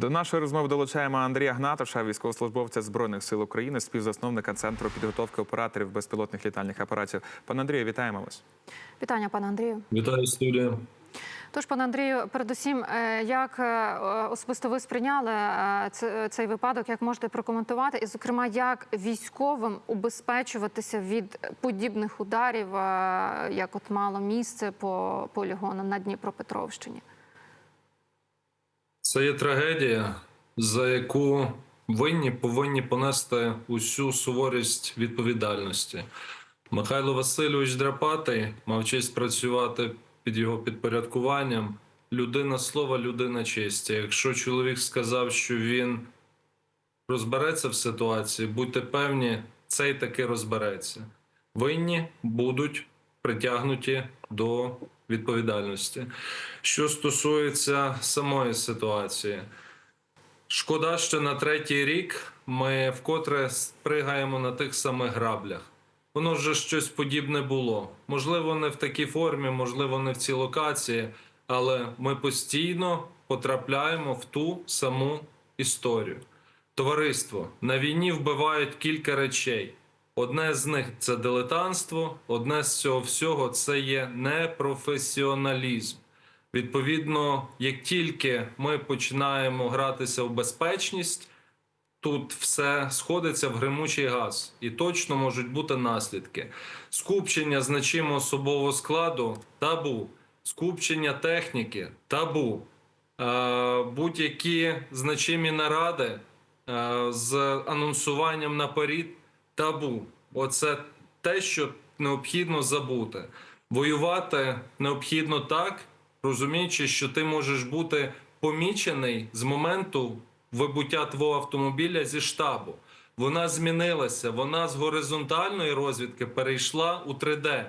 До нашої розмови долучаємо Андрія Гнатоша, військовослужбовця збройних сил України, співзасновника центру підготовки операторів безпілотних літальних апаратів. Пане Андрію, вітаємо вас. Вітання, пане Андрію. Вітаю студія. Тож, пане Андрію, передусім, е, як е, особисто ви сприйняли е, цей випадок, як можете прокоментувати, і, зокрема, як військовим убезпечуватися від подібних ударів, як от мало місце по полігону на Дніпропетровщині? Це є трагедія, за яку винні повинні понести усю суворість відповідальності. Михайло Васильович Драпатий мав честь працювати під його підпорядкуванням. Людина слова, людина честі. Якщо чоловік сказав, що він розбереться в ситуації, будьте певні, цей таки розбереться. Винні будуть притягнуті до відповідальності. Що стосується самої ситуації, шкода, що на третій рік ми вкотре спригаємо на тих самих граблях. Воно вже щось подібне було. Можливо, не в такій формі, можливо, не в цій локації, але ми постійно потрапляємо в ту саму історію. Товариство на війні вбивають кілька речей. Одне з них це дилетантство, одне з цього всього це є непрофесіоналізм. Відповідно, як тільки ми починаємо гратися в безпечність, тут все сходиться в гримучий газ, і точно можуть бути наслідки. Скупчення значимо особового складу табу, скупчення техніки табу, Е, будь-які значимі наради е, з анонсуванням наперед табу. Оце те, що необхідно забути. Воювати необхідно так, розуміючи, що ти можеш бути помічений з моменту вибуття твого автомобіля зі штабу. Вона змінилася, вона з горизонтальної розвідки перейшла у 3D.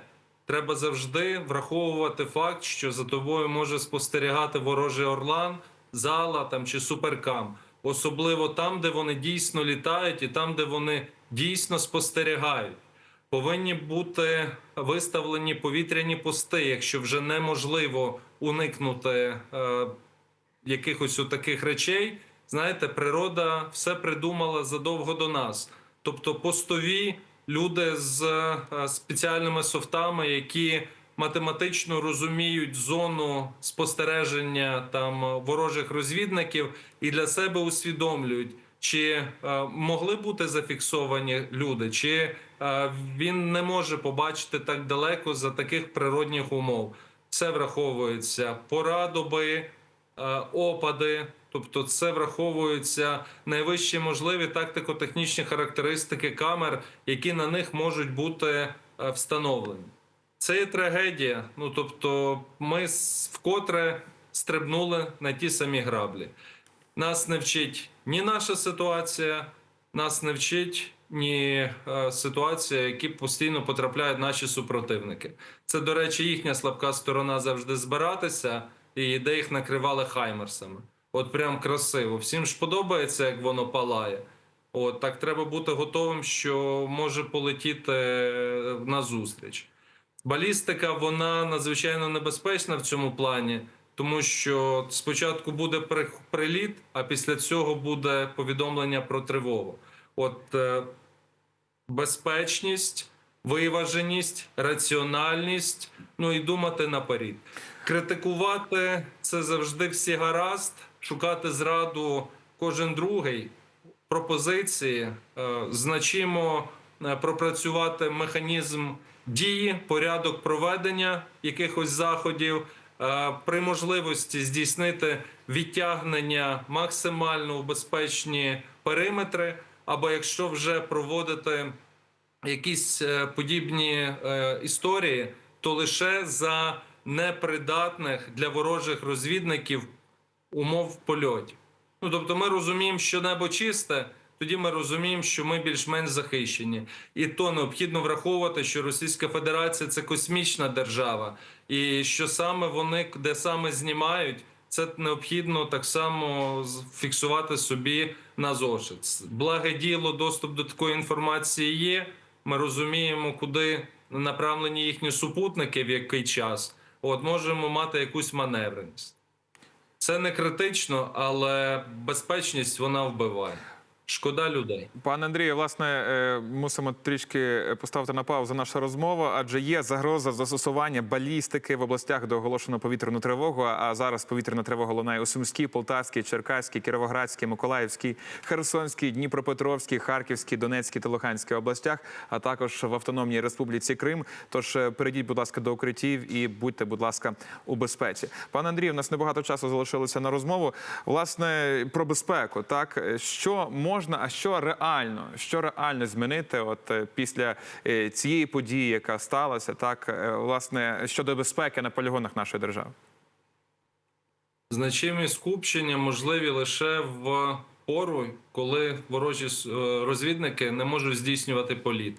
Треба завжди враховувати факт, що за тобою може спостерігати ворожий орлан, зала там чи суперкам, особливо там, де вони дійсно літають, і там, де вони дійсно спостерігають. Повинні бути виставлені повітряні пости, якщо вже неможливо уникнути е, якихось таких речей. Знаєте, природа все придумала задовго до нас. Тобто, постові люди з е, спеціальними софтами, які математично розуміють зону спостереження там е, ворожих розвідників і для себе усвідомлюють, чи е, могли бути зафіксовані люди, чи е, він не може побачити так далеко за таких природних умов. Це враховується пора доби, е, опади. Тобто це враховуються найвищі можливі тактико-технічні характеристики камер, які на них можуть бути встановлені. Це є трагедія. Ну тобто, ми вкотре стрибнули на ті самі граблі. Нас не вчить ні наша ситуація, нас не вчить ні е, ситуація, які постійно потрапляють наші супротивники. Це, до речі, їхня слабка сторона завжди збиратися, і де їх накривали хаймерсами. От прям красиво. Всім ж подобається, як воно палає. От так треба бути готовим, що може полетіти е, назустріч. Балістика вона надзвичайно небезпечна в цьому плані, тому що спочатку буде приліт, а після цього буде повідомлення про тривогу. От е, безпечність, виваженість, раціональність, ну і думати наперед. Критикувати це завжди всі гаразд, шукати зраду кожен другий пропозиції, е, значимо е, пропрацювати механізм дії, порядок проведення якихось заходів, при можливості здійснити відтягнення максимально у безпечні периметри, або якщо вже проводити якісь е, подібні е, історії, то лише за непридатних для ворожих розвідників умов в польоті. Ну тобто, ми розуміємо, що небо чисте. Тоді ми розуміємо, що ми більш-менш захищені, і то необхідно враховувати, що Російська Федерація це космічна держава, і що саме вони де саме знімають, це необхідно так само фіксувати собі на зошит. Благе діло, доступ до такої інформації є. Ми розуміємо, куди направлені їхні супутники, в який час. От можемо мати якусь маневреність. Це не критично, але безпечність вона вбиває. Шкода людей. Пане Андрію, власне, е, мусимо трішки поставити на паузу нашу розмову, адже є загроза застосування балістики в областях, де оголошено повітряну тривогу. А зараз повітряна тривога лунає у Сумській, Полтавській, Черкаській, Кіровоградській, Миколаївській, Херсонській, Дніпропетровській, Харківській, Донецькій та Луганській областях, а також в Автономній Республіці Крим. Тож е, перейдіть, будь ласка, до укриттів і будьте, будь ласка, у безпеці. Пане Андрію, у нас небагато часу залишилося на розмову. Власне, про безпеку, так Е, що можна, а що реально, що реально змінити, от е, після е, цієї події, яка сталася, так е, власне щодо безпеки на полігонах нашої держави. Значимі скупчення можливі лише в пору, коли ворожі розвідники не можуть здійснювати політ.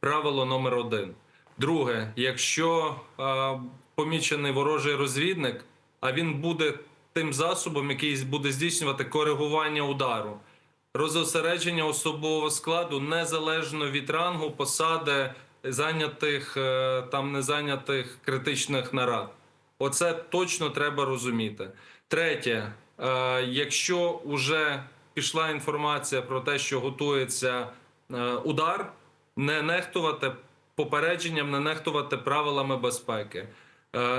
Правило номер один. Друге, якщо е, помічений ворожий розвідник, а він буде тим засобом, який буде здійснювати коригування удару, розосередження особового складу незалежно від рангу, посади, зайнятих е, там незайнятих критичних нарад. Оце точно треба розуміти. Третє, е, якщо вже пішла інформація про те, що готується е, удар, не нехтувати попередженням, не нехтувати правилами безпеки.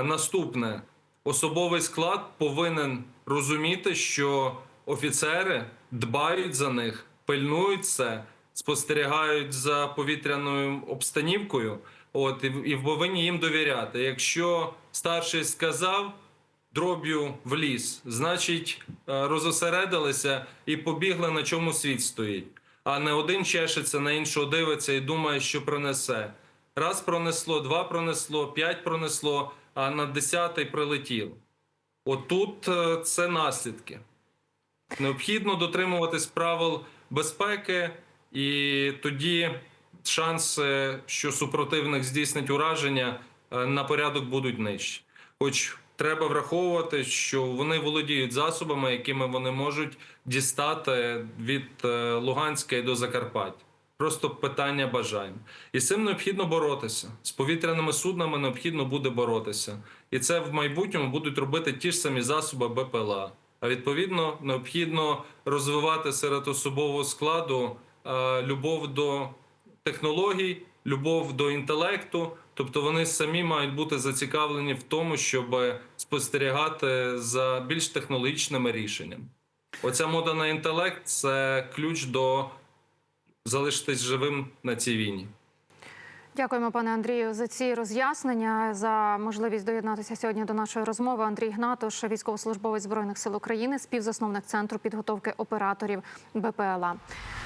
Наступне особовий склад повинен розуміти, що офіцери дбають за них, пильнують це, спостерігають за повітряною обстанівкою. От і, і повинні їм довіряти. Якщо старший сказав дроб'ю в ліс, значить е, розосередилися і побігли на чому світ стоїть. А не один чешеться, на іншого дивиться і думає, що пронесе. Раз пронесло, два пронесло, п'ять пронесло, а на десятий прилетіло. Отут е, це наслідки. Необхідно дотримуватись правил безпеки, і тоді шанси, що супротивник здійснить ураження, е, на порядок будуть нижчі. Хоч треба враховувати, що вони володіють засобами, якими вони можуть дістати від е, Луганська до Закарпаття. Просто питання бажань. І з цим необхідно боротися. З повітряними суднами необхідно буде боротися. І це в майбутньому будуть робити ті ж самі засоби БПЛА. А відповідно необхідно розвивати серед особового складу е, любов до технологій, любов до інтелекту. Тобто вони самі мають бути зацікавлені в тому, щоб спостерігати за більш технологічними рішеннями. Оця мода на інтелект це ключ до залишитись живим на цій війні. Дякуємо, пане Андрію, за ці роз'яснення, за можливість доєднатися сьогодні до нашої розмови. Андрій Гнатош, військовослужбовець збройних сил України, співзасновник центру підготовки операторів БПЛА.